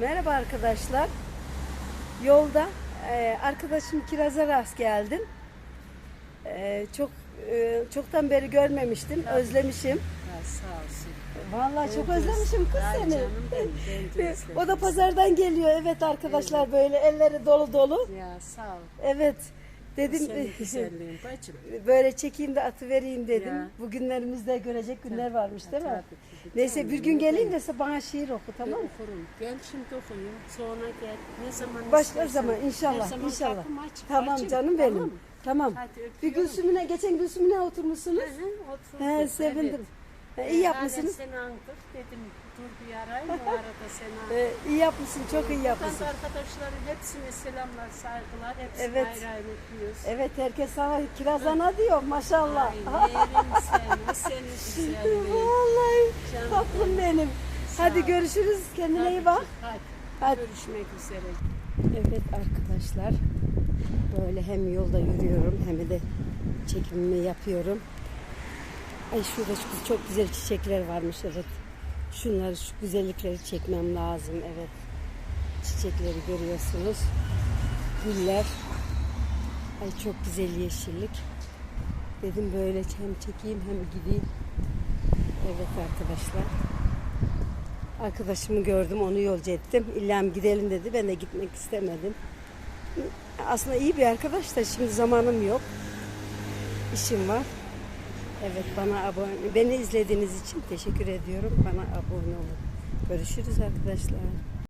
Merhaba arkadaşlar. Yolda e, arkadaşım Kiraz'a rast geldim. E, çok e, çoktan beri görmemiştim. Özlemişim. Ya sağ olsun. Vallahi çok özlemişim kız Ay seni. canım benim, ben. O da pazardan geliyor. Evet arkadaşlar böyle elleri dolu dolu. Ya sağ ol. Evet. Dedim Senin güzelliğin bacım. böyle çekeyim de atı vereyim dedim. Ya. Bu günlerimizde görecek günler varmış değil mi? Tabii ki. Neyse bir gün geleyim de bana şiir oku tamam mı? okurum. Gel şimdi okuyayım. Sonra gel. Ne zaman Başka istersen. zaman inşallah Her zaman inşallah. kapım açık, Tamam bacım. canım benim. Tamam Tamam. Hadi Bir öpüyorum. Gülsüm'üne geçen Gülsüm'üne oturmuşsunuz. Hı hı, oturduk, He sevindim. Evet. He, iyi Ee, yapmışsınız. Hala seni andık dedim. Dur bir arayayım o arada seni. Ee, iyi yapmışsın, çok iyi Buradan yapmışsın. da arkadaşların hepsine selamlar, saygılar. Hepsine Evet. ayrı ayrı öpüyoruz. Evet herkes sana kirazana diyor maşallah. Ay yerim seni, senin güzelliğin. Vallahi Canım tatlım benim. Hadi ol. görüşürüz. Kendine Tabii iyi bak. Hadi. Hadi. Görüşmek üzere. Evet arkadaşlar. Böyle hem yolda yürüyorum hem de çekimimi yapıyorum. Ay şurada şu çok güzel çiçekler varmış evet. Şunları şu güzellikleri çekmem lazım evet. Çiçekleri görüyorsunuz. Güller. Ay çok güzel yeşillik. Dedim böyle hem çekeyim hem gideyim. Evet arkadaşlar. Arkadaşımı gördüm onu yolcu ettim. İlla gidelim dedi. Ben de gitmek istemedim. Aslında iyi bir arkadaş da şimdi zamanım yok. İşim var. Evet bana abone, beni izlediğiniz için teşekkür ediyorum. Bana abone olun. Görüşürüz arkadaşlar.